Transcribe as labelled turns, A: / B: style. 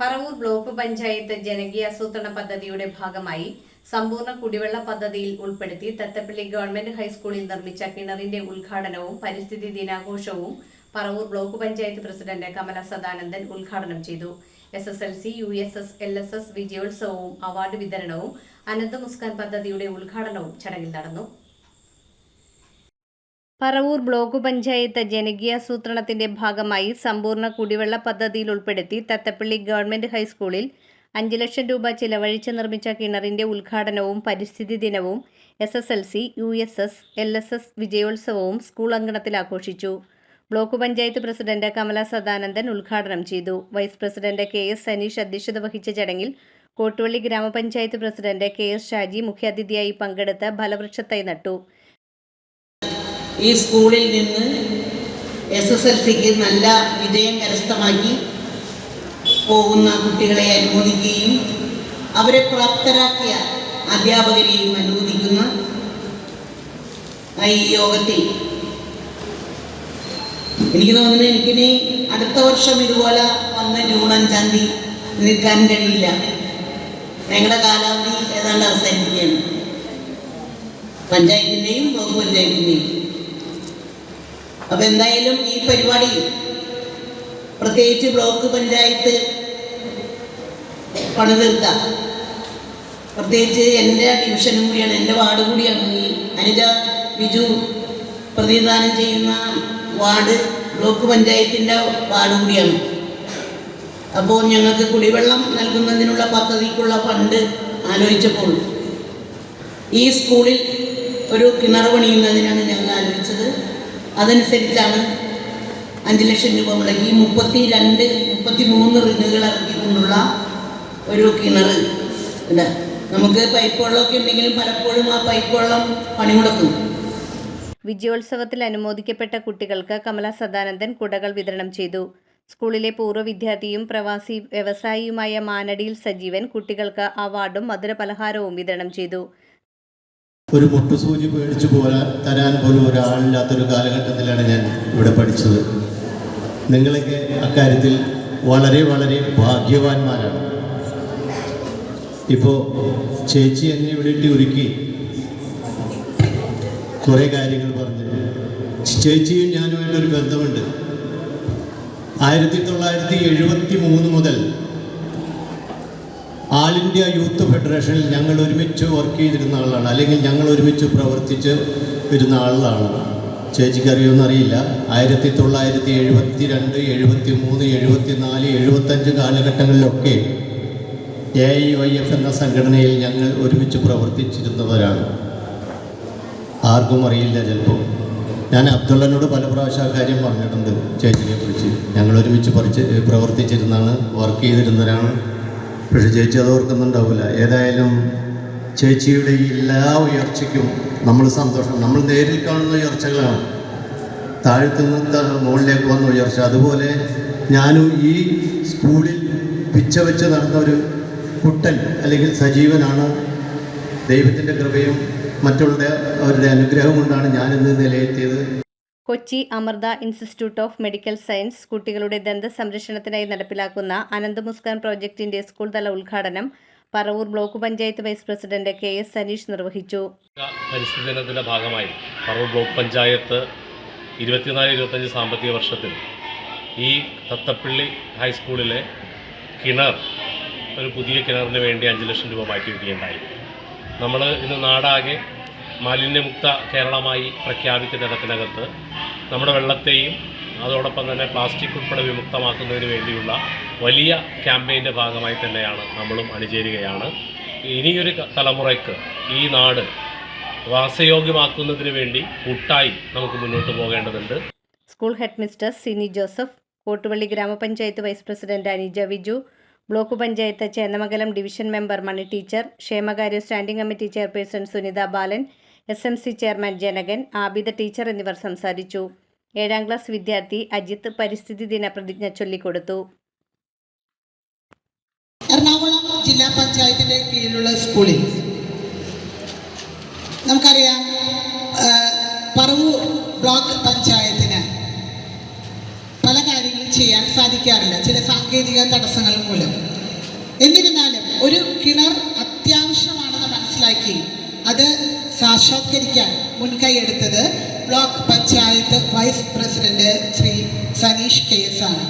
A: Paravur block panchayat ജനകീയാസൂത്രണ പദ്ധതിയുടെ ഭാഗമായി സമ്പൂർണ കുടിവെള്ള പദ്ധതിയിൽ ഉൾപ്പെടുത്തി തത്തപ്പള്ളി ഗവൺമെന്റ് ഹൈസ്കൂളിൽ നിർമ്മിച്ച കിണറിന്റെ ഉദ്ഘാടനവും പരിസ്ഥിതി ദിനാഘോഷവും പറവൂർ ബ്ലോക്ക് പഞ്ചായത്ത് പ്രസിഡന്റ് കമല സദാനന്ദൻ ഉദ്ഘാടനം ചെയ്തു. S S L C U S S L S S വിജയോത്സവവും award വിതരണവും അനന്ത മുസ്കാൻ പദ്ധതിയുടെ ഉദ്ഘാടനവും ചടങ്ങിൽ നടന്നു. പറവൂർ ബ്ലോക്ക് പഞ്ചായത്ത് ജനകീയാസൂത്രണത്തിന്റെ ഭാഗമായി സമ്പൂർണ കുടിവെള്ള പദ്ധതിയിൽ ഉൾപ്പെടുത്തി തത്തപ്പള്ളി ഗവൺമെന്റ് ഹൈസ്കൂളിൽ അഞ്ച് ലക്ഷം രൂപ ചിലവഴിച്ച് നിർമ്മിച്ച കിണറിന്റെ ഉദ്ഘാടനവും പരിസ്ഥിതി ദിനവും S S L C U S S L S S വിജയോത്സവവും school അങ്കണത്തിൽ ആഘോഷിച്ചു. ബ്ലോക്ക് പഞ്ചായത്ത് പ്രസിഡന്റ് കമല സദാനന്ദൻ ഉദ്ഘാടനം ചെയ്തു. Vice president K S Saneesh അധ്യക്ഷത വഹിച്ച ചടങ്ങിൽ കോട്ടുവള്ളി ഗ്രാമപഞ്ചായത്ത് പ്രസിഡന്റ് കെ എസ് ഷാജി മുഖ്യാതിഥിയായി പങ്കെടുത്ത് ഫലവൃക്ഷത്തൈ നട്ടു.
B: ഈ സ്കൂളിൽ നിന്ന് എസ് എസ് എൽ സിക്ക് നല്ല വിജയം കരസ്ഥമാക്കി പോകുന്ന കുട്ടികളെ അനുമോദിക്കുകയും അവരെ പ്രാപ്തരാക്കിയ അധ്യാപകരെയും അനുമോദിക്കുന്ന ഈ യോഗത്തിൽ എനിക്ക് തോന്നുന്നു എനിക്കിനി അടുത്ത വർഷം ഇതുപോലെ വന്ന് ജൂൺ അഞ്ചാം തീയതി നിൽക്കാൻ കഴിയില്ല. ഞങ്ങളുടെ കാലാവധി ഏതാണ്ട് അവസാനിക്കുകയാണ്. പഞ്ചായത്തിന്റെയും ബ്ലോക്ക് പഞ്ചായത്തിന്റെയും അപ്പൊ എന്തായാലും ഈ പരിപാടി പ്രത്യേകിച്ച് ബ്ലോക്ക് പഞ്ചായത്ത് പണിതീർത്ത പ്രത്യേകിച്ച് എന്റെ ഡിവിഷനും കൂടിയാണ് എന്റെ വാർഡ് കൂടിയാണ് ഈ അനിത ബിജു പ്രതിനിധാനം ചെയ്യുന്ന വാർഡ് ബ്ലോക്ക് പഞ്ചായത്തിന്റെ വാർഡ് കൂടിയാണ്. അപ്പോൾ ഞങ്ങൾക്ക് കുടിവെള്ളം നൽകുന്നതിനുള്ള പദ്ധതിക്കുള്ള ഫണ്ട് ആലോചിച്ചപ്പോൾ ഈ സ്കൂളിൽ ഒരു കിണർ പണിയുന്നതിനാണ് ഞങ്ങൾ അതനുസരിച്ചാണ് അഞ്ച് ലക്ഷം രൂപ മുടക്കി മുപ്പത്തി രണ്ട് മുപ്പത്തി മൂന്ന് റിങ്ങുകൾ ഇറക്കിക്കൊണ്ടുള്ള ഒരു കിണർ ഉണ്ട്. നമുക്ക് പൈപ്പ് വെള്ളമൊക്കെ ഉണ്ടെങ്കിലും പലപ്പോഴും ആ പൈപ്പ് വെള്ളം പണിമുടക്കും
A: വിജയോത്സവത്തിൽ അനുമോദിക്കപ്പെട്ട കുട്ടികൾക്ക് കമല സദാനന്ദൻ കുടകൾ വിതരണം ചെയ്തു. സ്കൂളിലെ പൂർവ വിദ്യാർത്ഥിയും പ്രവാസി വ്യവസായിയുമായ മാനടിയിൽ സജീവൻ കുട്ടികൾക്ക് അവാർഡും മധുരപലഹാരവും വിതരണം ചെയ്തു.
C: ഒരു മുട്ടുസൂചി മേടിച്ചു പോരാൻ തരാൻ പോലും ഒരാളില്ലാത്തൊരു കാലഘട്ടത്തിലാണ് ഞാൻ ഇവിടെ പഠിച്ചത്. നിങ്ങളൊക്കെ അക്കാര്യത്തിൽ വളരെ വളരെ ഭാഗ്യവാന്മാരാണ്. ഇപ്പോൾ ചേച്ചി എന്നെ ഇവിടെ ഒരുക്കി. കുറേ കാര്യങ്ങൾ പറഞ്ഞു. ചേച്ചിയും ഞാനുമായിട്ടൊരു ബന്ധമുണ്ട്. ആയിരത്തി തൊള്ളായിരത്തി എഴുപത്തി മൂന്ന് മുതൽ ആൾ ഇന്ത്യ യൂത്ത് ഫെഡറേഷനിൽ ഞങ്ങൾ ഒരുമിച്ച് വർക്ക് ചെയ്തിരുന്ന ആളാണ്. അല്ലെങ്കിൽ ഞങ്ങൾ ഒരുമിച്ച് പ്രവർത്തിച്ച് വരുന്ന ആളാണ്. ചേച്ചിക്ക് അറിയുമെന്നറിയില്ല ആയിരത്തി തൊള്ളായിരത്തി എഴുപത്തി രണ്ട് എഴുപത്തി മൂന്ന് എഴുപത്തി നാല് എഴുപത്തഞ്ച് കാലഘട്ടങ്ങളിലൊക്കെ എ ഐ വൈ എഫ് എന്ന സംഘടനയിൽ ഞങ്ങൾ ഒരുമിച്ച് പ്രവർത്തിച്ചിരുന്നവരാണ്. ആർക്കും അറിയില്ല ചിലപ്പോൾ. ഞാൻ അബ്ദുള്ളനോട് പല പ്രാവശ്യം കാര്യം പറഞ്ഞിട്ടുണ്ട്. ചേച്ചിനെ കുറിച്ച് ഞങ്ങൾ ഒരുമിച്ച് പറിച്ച് പ്രവർത്തിച്ചിരുന്നാണ് വർക്ക് ചെയ്തിരുന്നവരാണ്. പക്ഷെ ചേച്ചി അത് ഓർക്കുന്നുണ്ടാവില്ല. ഏതായാലും ചേച്ചിയുടെ എല്ലാ ഉയർച്ചയ്ക്കും നമ്മൾ സന്തോഷം. നമ്മൾ നേരിൽ കാണുന്ന ഉയർച്ചകളാണ്. താഴ്ത്തുനിന്ന് മുകളിലേക്ക് വന്ന ഉയർച്ച. അതുപോലെ ഞാനും ഈ സ്കൂളിൽ പിച്ച വെച്ച് നടന്ന ഒരു കുട്ടൻ അല്ലെങ്കിൽ സജീവനാണ്. ദൈവത്തിന്റെ കൃപയും മറ്റുള്ള അവരുടെ അനുഗ്രഹം കൊണ്ടാണ് ഞാനിന്ന് നിലയെത്തിയത്.
A: Kochi Amrita Institute of Medical Science കുട്ടികളുടെ ദന്ത സംരക്ഷണത്തിനായി നടപ്പിലാക്കുന്ന അനന്ത് മുസ്കാൻ പ്രോജക്ടിന്റെ സ്കൂൾ തല ഉദ്ഘാടനം Paravur block panchayat vice president K S Saneesh നിർവഹിച്ചു.
D: ദിനത്തിന്റെ ഭാഗമായി പറവൂർ ബ്ലോക്ക് പഞ്ചായത്ത് ഇരുപത്തിനാല് ഇരുപത്തഞ്ച് സാമ്പത്തിക വർഷത്തിൽ ഈ തത്തപ്പള്ളി ഹൈസ്കൂളിലെ കിണർ ഒരു പുതിയ കിണറിന് വേണ്ടി അഞ്ച് ലക്ഷം രൂപ മാറ്റി മാറ്റിവെക്കുകയുണ്ടായി. നമ്മൾ ഇന്ന് നാടാകെ മാലിന്യമുക്ത കേരളമായി പ്രഖ്യാപിച്ച ഇടത്തിനകത്ത് നമ്മുടെ വെള്ളത്തെയും അതോടൊപ്പം തന്നെ പ്ലാസ്റ്റിക് ഉൾപ്പെടെ വിമുക്തമാക്കുന്നതിന് വേണ്ടിയുള്ള വലിയ ക്യാമ്പയിന്റെ ഭാഗമായി തന്നെയാണ് നമ്മളും അണിചേരുകയാണ്. ഇനിയൊരു തലമുറയ്ക്ക് ഈ നാട് വാസയോഗ്യമാക്കുന്നതിന് വേണ്ടി കൂട്ടായി നമുക്ക് മുന്നോട്ട് പോകേണ്ടതുണ്ട്.
A: School head mister Sini Joseph Kottuvally ഗ്രാമപഞ്ചായത്ത് vice president Anija Viju block panchayat Chendamangalam division member Mani teacher ക്ഷേമകാര്യ standing committee chairperson Sunitha Balan S chairman Janakan Abida teacher എന്നിവർ സംസാരിച്ചു. ഏഴാം ക്ലാസ് വിദ്യാർത്ഥി അജിത്ത് പരിസ്ഥിതി ദിന പ്രതിജ്ഞ ചൊല്ലിക്കൊടുത്തു.
E: എറണാകുളം ജില്ലാ പഞ്ചായത്തിന്റെ കീഴിലുള്ള സ്കൂളിൽ നമുക്കറിയാം പറവൂർ ബ്ലോക്ക് പഞ്ചായത്തിന് പല കാര്യങ്ങളും ചെയ്യാൻ സാധിക്കാറില്ല ചില സാങ്കേതിക തടസ്സങ്ങൾ മൂലം. എന്നിരുന്നാലും ഒരു കിണർ അത്യാവശ്യമാണെന്ന് മനസ്സിലാക്കി അത് സാക്ഷാത്കരിക്കാൻ മുൻകൈയെടുത്തത് block panchayat vice president Shri Saneesh K S ആണ്.